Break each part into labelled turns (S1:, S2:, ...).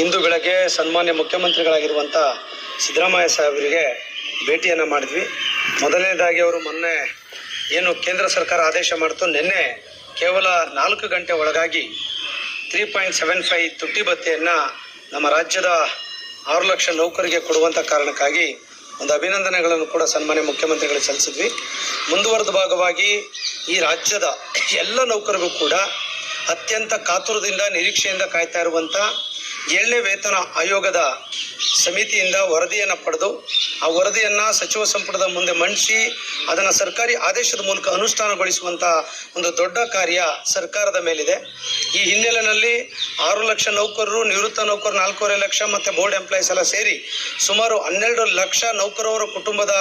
S1: ಇಂದು ಬೆಳಗ್ಗೆ ಸನ್ಮಾನ್ಯ ಮುಖ್ಯಮಂತ್ರಿಗಳಾಗಿರುವಂಥ ಸಿದ್ದರಾಮಯ್ಯ ಸಾಹೇಬರಿಗೆ ಭೇಟಿಯನ್ನು ಮಾಡಿದ್ವಿ. ಮೊದಲನೇದಾಗಿ ಅವರು ಮೊನ್ನೆ ಏನು ಕೇಂದ್ರ ಸರ್ಕಾರ ಆದೇಶ ಮಾಡ್ತು, ನಿನ್ನೆ ಕೇವಲ ನಾಲ್ಕು ಗಂಟೆ ಒಳಗಾಗಿ ತ್ರೀ ಪಾಯಿಂಟ್ ಸೆವೆನ್ ಫೈವ್ ತುಟ್ಟಿ ಭತ್ತೆಯನ್ನು ನಮ್ಮ ರಾಜ್ಯದ ಆರು ಲಕ್ಷ ನೌಕರಿಗೆ ಕೊಡುವಂಥ ಕಾರಣಕ್ಕಾಗಿ ಒಂದು ಅಭಿನಂದನೆಗಳನ್ನು ಕೂಡ ಸನ್ಮಾನ್ಯ ಮುಖ್ಯಮಂತ್ರಿಗಳಿಗೆ ಸಲ್ಲಿಸಿದ್ವಿ. ಮುಂದುವರೆದ ಭಾಗವಾಗಿ ಈ ರಾಜ್ಯದ ಎಲ್ಲ ನೌಕರಿಗೂ ಕೂಡ ಅತ್ಯಂತ ಕಾತುರದಿಂದ ನಿರೀಕ್ಷೆಯಿಂದ ಕಾಯ್ತಾ ಇರುವಂಥ ಏಳನೇ ವೇತನ ಆಯೋಗದ ಸಮಿತಿಯಿಂದ ವರದಿಯನ್ನು ಪಡೆದು ಆ ವರದಿಯನ್ನು ಸಚಿವ ಸಂಪುಟದ ಮುಂದೆ ಮಂಡಿಸಿ ಅದನ್ನು ಸರ್ಕಾರಿ ಆದೇಶದ ಮೂಲಕ ಅನುಷ್ಠಾನಗೊಳಿಸುವಂಥ ಒಂದು ದೊಡ್ಡ ಕಾರ್ಯ ಸರ್ಕಾರದ ಮೇಲಿದೆ. ಈ ಹಿನ್ನೆಲೆಯಲ್ಲಿ ಆರು ಲಕ್ಷ ನೌಕರರು, ನಿವೃತ್ತ ನೌಕರರು ನಾಲ್ಕೂವರೆ ಲಕ್ಷ ಮತ್ತು ಬೋರ್ಡ್ ಎಂಪ್ಲಾಯೀಸ್ ಎಲ್ಲ ಸೇರಿ ಸುಮಾರು ಹನ್ನೆರಡು ಲಕ್ಷ ನೌಕರರ ಕುಟುಂಬದ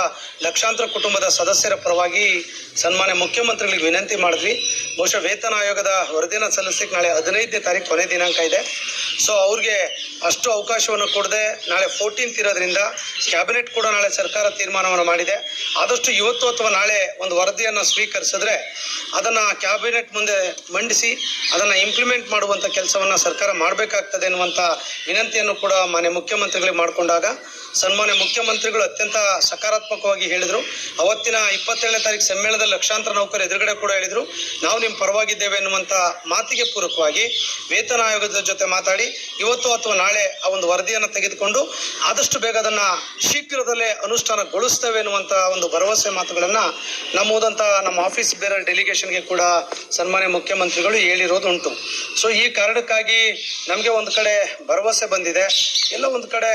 S1: ಲಕ್ಷಾಂತರ ಕುಟುಂಬದ ಸದಸ್ಯರ ಪರವಾಗಿ ಸನ್ಮಾನ್ಯ ಮುಖ್ಯಮಂತ್ರಿಗಳಿಗೆ ವಿನಂತಿ ಮಾಡಿದ್ವಿ. ಬಹುಶಃ ವೇತನ ಆಯೋಗದ ವರದಿನ ಸಲ್ಲಿಸಲಿಕ್ಕೆ ನಾಳೆ ಹದಿನೈದನೇ ತಾರೀಕು ಕೊನೆ ದಿನಾಂಕ ಇದೆ. ಸೊ ಅವ್ರಿಗೆ ಅಷ್ಟು ಅವಕಾಶವನ್ನು ಕೊಡದೆ ನಾಳೆ ಫೋರ್ಟೀನ್ತ್ ಇರೋದ್ರಿಂದ ಕ್ಯಾಬಿನೆಟ್ ಕೂಡ ನಾಳೆ ಸರ್ಕಾರ ತೀರ್ಮಾನವನ್ನು ಮಾಡಿದೆ. ಆದಷ್ಟು ಇವತ್ತು ಅಥವಾ ನಾಳೆ ಒಂದು ವರದಿಯನ್ನು ಸ್ವೀಕರಿಸಿದ್ರೆ ಅದನ್ನು ಕ್ಯಾಬಿನೆಟ್ ಮುಂದೆ ಮಂಡಿಸಿ, ಅದನ್ನು ಇಂಪ್ಲಿಮೆಂಟ್ ಮಾಡುವಂಥ ಕೆಲಸವನ್ನು ಸರ್ಕಾರ ಮಾಡಬೇಕಾಗ್ತದೆ ಎನ್ನುವಂಥ ವಿನಂತಿಯನ್ನು ಕೂಡ ಮಾನ್ಯ ಮುಖ್ಯಮಂತ್ರಿಗಳಿಗೆ ಮಾಡಿಕೊಂಡಾಗ ಸನ್ಮಾನ್ಯ ಮುಖ್ಯಮಂತ್ರಿಗಳು ಅತ್ಯಂತ ಸಕಾರಾತ್ಮಕವಾಗಿ ಹೇಳಿದರು. ಅವತ್ತಿನ ಇಪ್ಪತ್ತೇಳನೇ ತಾರೀಕು ಸಮ್ಮೇಳನದಲ್ಲಿ ಲಕ್ಷಾಂತರ ನೌಕರ ಎದುರುಗಡೆ ಕೂಡ ಹೇಳಿದರು. ನಾವು ನಿಮ್ಮ ಪರವಾಗಿದ್ದೇವೆ ಎನ್ನುವಂಥ ಮಾತಿಗೆ ಪೂರಕವಾಗಿ ವೇತನ ಆಯೋಗದ ಜೊತೆ ಮಾತಾಡಿ, ಇವತ್ತು ಅಥವಾ ನಾಳೆ ಆ ಒಂದು ವರದಿಯನ್ನು ತೆಗೆದುಕೊಂಡು ಆದಷ್ಟು ಬೇಗ ಅದನ್ನು ಶೀಘ್ರದಲ್ಲೇ ಅನುಷ್ಠಾನಗೊಳಿಸ್ತೇವೆ ಎನ್ನುವಂಥ ಒಂದು ಭರವಸೆ ಮಾತುಗಳನ್ನು ನಮ್ಮೂದಂಥ ನಮ್ಮ ಆಫೀಸ್ ಬೇರೆ ಡೆಲಿಗೇಷನ್ಗೆ ಕೂಡ ಸನ್ಮಾನ್ಯ ಮುಖ್ಯಮಂತ್ರಿಗಳು ಹೇಳಿರೋದು ಉಂಟು ಸೊ ಈ ಕಾರಣಕ್ಕಾಗಿ ನಮಗೆ ಒಂದು ಕಡೆ ಭರವಸೆ ಬಂದಿದೆ. ಎಲ್ಲ ಒಂದು ಕಡೆ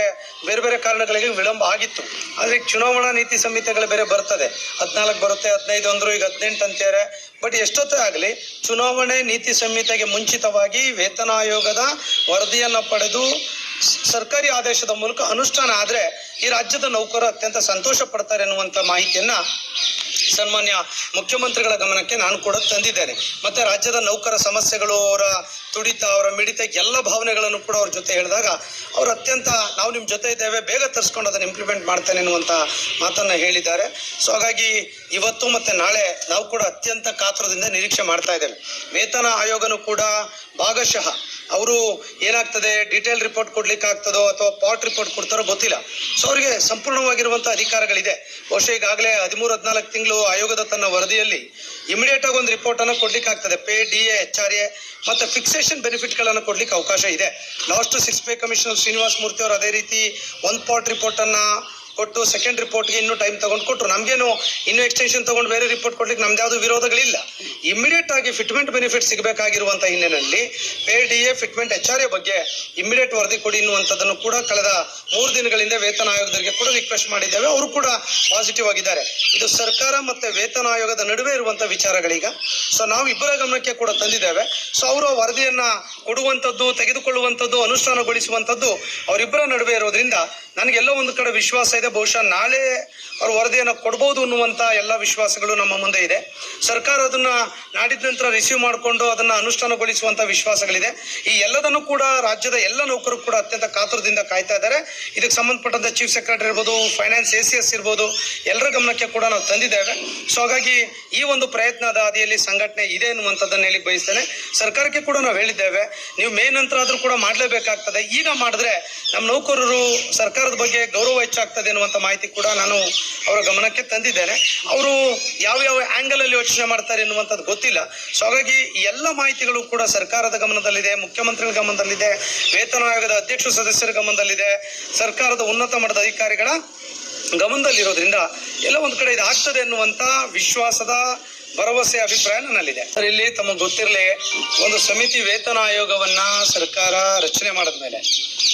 S1: ಬೇರೆ ಬೇರೆ ಕಾರಣಗಳಿಗೆ ವಿಳಂಬ ಆಗಿತ್ತು. ಆದರೆ ಚುನಾವಣಾ ನೀತಿ ಸಂಹಿತೆಗಳು ಬೇರೆ ಬರ್ತದೆ. ಹದಿನಾಲ್ಕು ಬರುತ್ತೆ, ಹದಿನೈದು ಅಂದ್ರು ಈಗ ಹದಿನೆಂಟು ಅಂತಾರೆ ಬಟ್ ಎಷ್ಟೊತ್ತೇ ಆಗಲಿ ಚುನಾವಣೆ ನೀತಿ ಸಂಹಿತೆಗೆ ಮುಂಚಿತವಾಗಿ ವೇತನ ಆಯೋಗದ ವರದಿಯನ್ನು ಪಡೆದು ಸರ್ಕಾರಿ ಆದೇಶದ ಮೂಲಕ ಅನುಷ್ಠಾನ ಆದರೆ ಈ ರಾಜ್ಯದ ನೌಕರರು ಅತ್ಯಂತ ಸಂತೋಷ ಪಡ್ತಾರೆ ಅನ್ನುವಂಥ ಮಾಹಿತಿಯನ್ನ ಸನ್ಮಾನ್ಯ ಮುಖ್ಯಮಂತ್ರಿಗಳ ಗಮನಕ್ಕೆ ನಾನು ಕೂಡ ತಂದಿದ್ದೇನೆ. ಮತ್ತೆ ರಾಜ್ಯದ ನೌಕರ ಸಮಸ್ಯೆಗಳು, ಅವರ ತುಡಿತ, ಅವರ ಮಿಡಿತ, ಎಲ್ಲ ಭಾವನೆಗಳನ್ನು ಕೂಡ ಅವ್ರ ಜೊತೆ ಹೇಳಿದಾಗ ಅವ್ರು ಅತ್ಯಂತ ನಾವು ನಿಮ್ಮ ಜೊತೆ ಇದ್ದೇವೆ, ಬೇಗ ತರಿಸ್ಕೊಂಡು ಅದನ್ನು ಇಂಪ್ಲಿಮೆಂಟ್ ಮಾಡ್ತೇನೆ ಅನ್ನುವಂಥ ಮಾತನ್ನು ಹೇಳಿದ್ದಾರೆ. ಸೊ ಹಾಗಾಗಿ ಇವತ್ತು ಮತ್ತೆ ನಾಳೆ ನಾವು ಕೂಡ ಅತ್ಯಂತ ಕಾತುರದಿಂದ ನಿರೀಕ್ಷೆ ಮಾಡ್ತಾ ಇದ್ದೇವೆ. ವೇತನ ಆಯೋಗನು ಕೂಡ ಭಾಗಶಃ ಅವರು ಏನಾಗ್ತದೆ? ಡೀಟೇಲ್ ರಿಪೋರ್ಟ್ ಕೊಡ್ಲಿಕ್ಕೆ ಆಗ್ತದೋ ಅಥವಾ ಪಾಟ್ ರಿಪೋರ್ಟ್ ಕೊಡ್ತಾರೋ ಗೊತ್ತಿಲ್ಲ. ಸೊ ಅವರಿಗೆ ಸಂಪೂರ್ಣವಾಗಿರುವಂಥ ಅಧಿಕಾರಗಳಿದೆ. ಬಹುಶಃ ಈಗಾಗಲೇ ಹದಿಮೂರು, ಹದಿನಾಲ್ಕು ತಿಂಗಳು ಆಯೋಗದ ತನ್ನ ವರದಿಯಲ್ಲಿ ಇಮಿಡಿಯೇಟ್ ಆಗಿ ಒಂದು ರಿಪೋರ್ಟ್ ಅನ್ನು ಕೊಡ್ಲಿಕ್ಕೆ ಆಗ್ತದೆ pay D A H R A ಮತ್ತೆ ಫಿಕ್ಸೇಷನ್ ಬೆನಿಫಿಟ್ಗಳನ್ನು ಕೊಡ್ಲಿಕ್ಕೆ ಅವಕಾಶ ಇದೆ. Last six pay commissioner Srinivas Murthy ಅವರು ಅದೇ ರೀತಿ ಒಂದು ಪಾಟ್ ರಿಪೋರ್ಟ್ ಅನ್ನ ಕೊಟ್ಟು ಸೆಕೆಂಡ್ ರಿಪೋರ್ಟ್ಗೆ ಇನ್ನೂ ಟೈಮ್ ತಗೊಂಡು ಕೊಟ್ಟರು ನಮಗೇನು ಇನ್ನೂ ಎಕ್ಸ್ಟೆನ್ಷನ್ ತಗೊಂಡು ಬೇರೆ ರಿಪೋರ್ಟ್ ಕೊಡ್ಲಿಕ್ಕೆ ನಮ್ದು ಯಾವುದು ವಿರೋಧಗಳಿಲ್ಲ. ಇಮಿಡಿಯೇಟ್ ಆಗಿ ಫಿಟ್ಮೆಂಟ್ ಬೆನಿಫಿಟ್ ಸಿಗಬೇಕಾಗಿರುವಂಥ ಹಿನ್ನೆಲೆಯಲ್ಲಿ pay D A fitment H R A ಬಗ್ಗೆ ಇಮಿಡಿಯೇಟ್ ವರದಿ ಕೊಡಿ ಎನ್ನುವಂಥದ್ದನ್ನು ಕೂಡ ಕಳೆದ ಮೂರು ದಿನಗಳಿಂದ ವೇತನ ಆಯೋಗದವರಿಗೆ ಕೂಡ ರಿಕ್ವೆಸ್ಟ್ ಮಾಡಿದ್ದೇವೆ. ಅವರು ಕೂಡ ಪಾಸಿಟಿವ್ ಆಗಿದ್ದಾರೆ. ಇದು ಸರ್ಕಾರ ಮತ್ತೆ ವೇತನ ಆಯೋಗದ ನಡುವೆ ಇರುವಂತಹ ವಿಚಾರಗಳೀಗ. ಸೊ ನಾವು ಇಬ್ಬರ ಗಮನಕ್ಕೆ ಕೂಡ ತಂದಿದ್ದೇವೆ. ಸೊ ಅವರು ವರದಿಯನ್ನ ಕೊಡುವಂಥದ್ದು, ತೆಗೆದುಕೊಳ್ಳುವಂಥದ್ದು, ಅನುಷ್ಠಾನಗೊಳಿಸುವಂಥದ್ದು ಅವರಿಬ್ಬರ ನಡುವೆ ಇರೋದ್ರಿಂದ ನನಗೆಲ್ಲೋ ಒಂದು ಕಡೆ ವಿಶ್ವಾಸ ಇದೆ. ಬಹುಶಃ ನಾಳೆ ಅವರು ವರದಿಯನ್ನು ಕೊಡ್ಬೋದು ಅನ್ನುವಂಥ ಎಲ್ಲ ವಿಶ್ವಾಸಗಳು ನಮ್ಮ ಮುಂದೆ ಇದೆ. ಸರ್ಕಾರ ಅದನ್ನ ನಾಡಿದ ನಂತರ ರಿಸೀವ್ ಮಾಡಿಕೊಂಡು ಅದನ್ನ ಅನುಷ್ಠಾನಗೊಳಿಸುವಂತ ವಿಶ್ವಾಸಗಳಿದೆ. ಈ ಎಲ್ಲದನ್ನು ಕೂಡ ರಾಜ್ಯದ ಎಲ್ಲ ನೌಕರು ಕೂಡ ಅತ್ಯಂತ ಕಾತುರದಿಂದ ಕಾಯ್ತಾ ಇದ್ದಾರೆ. ಇದಕ್ಕೆ ಸಂಬಂಧಪಟ್ಟಂತ ಚೀಫ್ ಸೆಕ್ರೆಟರಿ ಇರ್ಬೋದು ಫೈನಾನ್ಸ್ ಎ ಸಿ ಎಸ್ ಇರ್ಬೋದು, ಎಲ್ಲರ ಗಮನಕ್ಕೆ ಕೂಡ ನಾವು ತಂದಿದ್ದೇವೆ. ಸೊ ಹಾಗಾಗಿ ಈ ಒಂದು ಪ್ರಯತ್ನದ ಹಾದಿಯಲ್ಲಿ ಸಂಘಟನೆ ಇದೆ ಅನ್ನುವಂಥದ್ದನ್ನು ಹೇಳಿ ಬಯಸ್ತೇನೆ. ಸರ್ಕಾರಕ್ಕೆ ಕೂಡ ನಾವು ಹೇಳಿದ್ದೇವೆ. ನೀವು ಮೇ ನಂತರ ಆದರೂ ಕೂಡ ಮಾಡಲೇಬೇಕಾಗ್ತದೆ. ಈಗ ಮಾಡಿದ್ರೆ ನಮ್ಮ ನೌಕರರು ಸರ್ಕಾರದ ಬಗ್ಗೆ ಗೌರವ ಹೆಚ್ಚಾಗ್ತದೆ ಅನ್ನುವಂಥ ಮಾಹಿತಿ ಕೂಡ ನಾನು ಅವರ ಗಮನಕ್ಕೆ ತಂದಿದ್ದೇನೆ. ಅವರು ಯಾವ ಯಾವ ಆಂಗಲ್ ಅಲ್ಲಿ ಯೋಚನೆ ಮಾಡ್ತಾರೆ ಎನ್ನುವಂಥದ್ದು ಗೊತ್ತಿಲ್ಲ. ಸೊ ಹಾಗಾಗಿ ಎಲ್ಲ ಮಾಹಿತಿಗಳು ಕೂಡ ಸರ್ಕಾರದ ಗಮನದಲ್ಲಿದೆ, ಮುಖ್ಯಮಂತ್ರಿಗಳ ಗಮನದಲ್ಲಿದೆ, ವೇತನ ಆಯೋಗದ ಅಧ್ಯಕ್ಷ ಸದಸ್ಯರ ಗಮನದಲ್ಲಿದೆ, ಸರ್ಕಾರದ ಉನ್ನತ ಮಟ್ಟದ ಅಧಿಕಾರಿಗಳ ಗಮನದಲ್ಲಿರೋದ್ರಿಂದ ಎಲ್ಲ ಒಂದು ಕಡೆ ಇದು ಆಗ್ತದೆ ಎನ್ನುವಂಥ ವಿಶ್ವಾಸದ ಭರವಸೆ ಅಭಿಪ್ರಾಯ ನನ್ನಲ್ಲಿದೆ. ಸರ್, ಇಲ್ಲಿ ತಮಗೆ ಗೊತ್ತಿರಲಿ, ಒಂದು ಸಮಿತಿ ವೇತನ ಆಯೋಗವನ್ನ ಸರ್ಕಾರ ರಚನೆ ಮಾಡಿದ್ಮೇಲೆ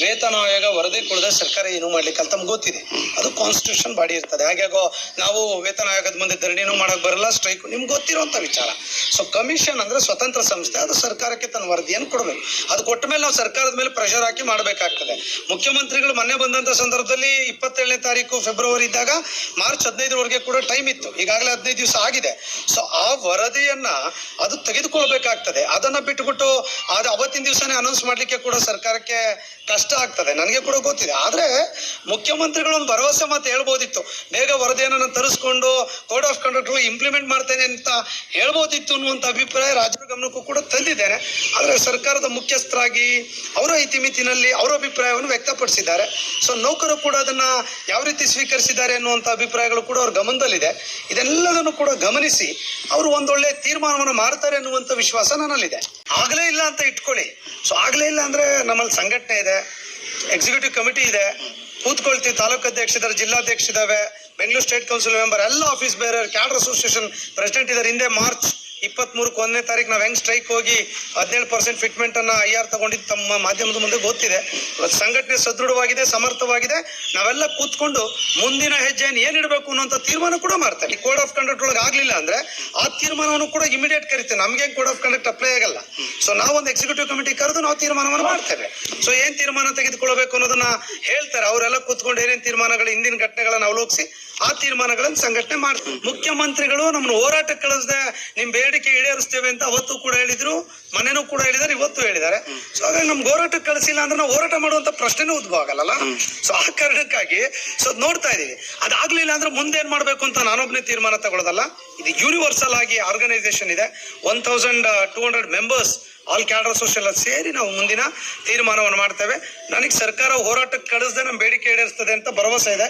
S1: ವೇತನ ಆಯೋಗ ವರದಿ ಕೊಡದೆ ಸರ್ಕಾರ ಏನು ಮಾಡ್ಲಿಕ್ಕೆ ಅಂತ ಗೊತ್ತಿದೆ. ಅದು ಕಾನ್ಸ್ಟಿಟ್ಯೂಷನ್ ಬಾಡಿ ಇರ್ತದೆ. ಹಾಗಾಗೋ ನಾವು ವೇತನ ಆಯೋಗದ ಮುಂದೆ ಧರಣಿನೂ ಮಾಡಕ್ ಬರಲ್ಲ ಸ್ಟ್ರೈಕ್ ನಿಮ್ಗೆ ಗೊತ್ತಿರುವಂತ ವಿಚಾರ. ಸೊ ಕಮಿಷನ್ ಅಂದ್ರೆ ಸ್ವತಂತ್ರ ಸಂಸ್ಥೆ, ಅದು ಸರ್ಕಾರಕ್ಕೆ ತನ್ನ ವರದಿಯನ್ನು ಕೊಡಬೇಕು. ಅದು ಕೊಟ್ಟ ಮೇಲೆ ನಾವು ಸರ್ಕಾರದ ಮೇಲೆ ಪ್ರೆಷರ್ ಹಾಕಿ ಮಾಡಬೇಕಾಗ್ತದೆ. ಮುಖ್ಯಮಂತ್ರಿಗಳು ಮೊನ್ನೆ ಬಂದಂತ ಸಂದರ್ಭದಲ್ಲಿ ಇಪ್ಪತ್ತೇಳನೇ ತಾರೀಕು ಫೆಬ್ರವರಿ ಇದ್ದಾಗ ಮಾರ್ಚ್ ಹದಿನೈದರವರೆಗೆ ಕೂಡ ಟೈಮ್ ಇತ್ತು. ಈಗಾಗಲೇ ಹದಿನೈದು ದಿವಸ ಆಗಿದೆ. ಸೊ ಆ ವರದಿಯನ್ನ ಅದು ತೆಗೆದುಕೊಳ್ಬೇಕಾಗ್ತದೆ. ಅದನ್ನ ಬಿಟ್ಟುಬಿಟ್ಟು ಅದು ಅವತ್ತಿನ ದಿವಸನೇ ಅನೌನ್ಸ್ ಮಾಡ್ಲಿಕ್ಕೆ ಕೂಡ ಸರ್ಕಾರಕ್ಕೆ ಕಷ್ಟ ಕಷ್ಟ ಆಗ್ತದೆ, ನನಗೆ ಕೂಡ ಗೊತ್ತಿದೆ. ಆದರೆ ಮುಖ್ಯಮಂತ್ರಿಗಳು ಒಂದು ಭರವಸೆ ಮಾತು ಹೇಳ್ಬೋದಿತ್ತು. ಬೇಗ ವರದಿಯನ್ನು ನಾನು ತರಿಸ್ಕೊಂಡು ಕೋಡ್ ಆಫ್ ಕಂಡಕ್ಟ್ ಇಂಪ್ಲಿಮೆಂಟ್ ಮಾಡ್ತೇನೆ ಅಂತ ಹೇಳ್ಬೋದಿತ್ತು ಅನ್ನುವಂಥ ಅಭಿಪ್ರಾಯ ರಾಜ್ಯದ ಗಮನಕ್ಕೂ ಕೂಡ ತಂದಿದ್ದೇನೆ. ಆದರೆ ಸರ್ಕಾರದ ಮುಖ್ಯಸ್ಥರಾಗಿ ಅವರ ಇತಿಮಿತಿನಲ್ಲಿ ಅವರ ಅಭಿಪ್ರಾಯವನ್ನು ವ್ಯಕ್ತಪಡಿಸಿದ್ದಾರೆ. ಸೊ ನೌಕರರು ಕೂಡ ಅದನ್ನ ಯಾವ ರೀತಿ ಸ್ವೀಕರಿಸಿದ್ದಾರೆ ಅನ್ನುವಂಥ ಅಭಿಪ್ರಾಯಗಳು ಕೂಡ ಅವ್ರ ಗಮನದಲ್ಲಿದೆ. ಇದೆಲ್ಲದನ್ನು ಕೂಡ ಗಮನಿಸಿ, ಅವರು ಒಂದೊಳ್ಳೆ ತೀರ್ಮಾನವನ್ನು ಮಾಡ್ತಾರೆ ಅನ್ನುವಂಥ ವಿಶ್ವಾಸ ನನ್ನಲ್ಲಿದೆ. ಆಗಲೇ ಇಲ್ಲ ಅಂತ ಇಟ್ಕೊಳ್ಳಿ. ಸೊ ಆಗಲೇ ಇಲ್ಲ ಅಂದ್ರೆ ನಮ್ಮಲ್ಲಿ ಸಂಘಟನೆ ಇದೆ ಎಕ್ಸಿಕ್ಯೂಟಿವ್ ಕಮಿಟಿ ಇದೆ. ಕೂತ್ಕೊಳ್ತೀವಿ ತಾಲೂಕು ಅಧ್ಯಕ್ಷ ಇದ್ದಾರೆ, ಜಿಲ್ಲಾಧ್ಯಕ್ಷ ಇದಾವೆ ಬೆಂಗಳೂರು ಸ್ಟೇಟ್ ಕೌನ್ಸಿಲ್ ಮೆಂಬರ್ ಎಲ್ಲ ಆಫೀಸ್ ಬೇರೆ ಕ್ಯಾಡರ್ ಅಸೋಸಿಯೇಷನ್ ಪ್ರೆಸಿಡೆಂಟ್ ಇದ್ದಾರೆ. ಹಿಂದೆ ಮಾರ್ಚ್ ಇಪ್ಪತ್ಮೂರಕ್ಕೆ ಒಂದನೇ ತಾರೀಕು ನಾವು ಹೆಂಗ್ ಸ್ಟ್ರೈಕ್ ಹೋಗಿ ಹದಿನೇಳು ಪರ್ಸೆಂಟ್ ಫಿಟ್ಮೆಂಟ್ ಅನ್ನ ಐ ಆರ್ ತಗೊಂಡಿದ್ದು ತಮ್ಮ ಮಾಧ್ಯಮದ ಮುಂದೆ ಗೊತ್ತಿದೆ. ಸಂಘಟನೆ ಸದೃಢವಾಗಿದೆ, ಸಮರ್ಥವಾಗಿದೆ. ನಾವೆಲ್ಲ ಕೂತ್ಕೊಂಡು ಮುಂದಿನ ಹೆಜ್ಜೆಯನ್ನು ಏನಿಡಬೇಕು ಇಡಬೇಕು ತೀರ್ಮಾನ ಕೂಡ ಮಾಡ್ತಾರೆ ಈ ಕೋಡ್ ಆಫ್ ಕಂಡಕ್ಟ್ ಒಳಗೆ ಆಗ್ಲಿಲ್ಲ ಅಂದ್ರೆ ಆ ತೀರ್ಮಾನವನ್ನು ಕೂಡ ಇಮಿಡಿಯೇಟ್ ಕರಿತೇವೆ. ನಮ್ಗೆ ಕೋಡ್ ಆಫ್ ಕಂಡಕ್ಟ್ ಅಪ್ಲೈ ಆಗಲ್ಲ. ಸೊ ನಾವೊಂದು ಎಕ್ಸಿಕ್ಯೂಟಿವ್ ಕಮಿಟಿ ಕರೆದು ನಾವು ತೀರ್ಮಾನವನ್ನು ಮಾಡ್ತೇವೆ. ಸೊ ಏನ್ ತೀರ್ಮಾನ ತೆಗೆದುಕೊಳ್ಬೇಕು ಅನ್ನೋದನ್ನ ಹೇಳ್ತಾರೆ. ಅವರೆಲ್ಲ ಕೂತ್ಕೊಂಡು ಏನೇನು ತೀರ್ಮಾನಗಳು, ಹಿಂದಿನ ಘಟನೆಗಳನ್ನು ಅವಲೋಕಿಸಿ ಆ ತೀರ್ಮಾನಗಳನ್ನು ಸಂಘಟನೆ ಮಾಡ್ತಾರೆ ಮುಖ್ಯಮಂತ್ರಿಗಳು ನಮ್ಮನ್ನು ಹೋರಾಟಕ್ಕೆ ಕಳಿಸದೆ, ನಿಮ್ ಬೇಡಿಕೆ ಈಡೇರಿಸ್ತೇವೆ ಅಂತ ಅವತ್ತು ಕೂಡ ಹೇಳಿದ್ರು, ಮನೆನೂ ಕೂಡ ಹೇಳಿದ್ದಾರೆ, ಇವತ್ತು ಹೇಳಿದ್ದಾರೆ. ಸೊ ಹಾಗಾಗಿ ನಮ್ಗೆ ಹೋರಾಟಕ್ಕೆ ಕಳಿಸಿಲ್ಲ ಅಂದ್ರೆ ನಾವು ಹೋರಾಟ ಮಾಡುವಂತ ಪ್ರಶ್ನೆನೂ ಉದ್ಭವ ಆಗಲ್ಲ ಸೊ ಆ ಕಾರಣಕ್ಕಾಗಿ ಸೊ ನೋಡ್ತಾ ಇದ್ದೀವಿ ಅದಾಗ್ಲಿಲ್ಲ ಅಂದ್ರೆ ಮುಂದೆ ಏನ್ ಮಾಡ್ಬೇಕು ಅಂತ ನಾನೊಬ್ನೇ ತೀರ್ಮಾನ ತಗೊಳ್ಳೋದಲ್ಲ ಇದು ಯೂನಿವರ್ಸಲ್ ಆಗಿ ಆರ್ಗನೈಸೇಷನ್ ಇದೆ. One thousand two hundred members all cadre social ಸೇರಿ ನಾವು ಮುಂದಿನ ತೀರ್ಮಾನವನ್ನು ಮಾಡ್ತೇವೆ. ನನಗೆ ಸರ್ಕಾರ ಹೋರಾಟಕ್ಕೆ ಕಳಿಸದೆ ನಮ್ಮ ಬೇಡಿಕೆ ಈಡೇರಿಸ್ತದೆ ಅಂತ ಭರವಸೆ ಇದೆ.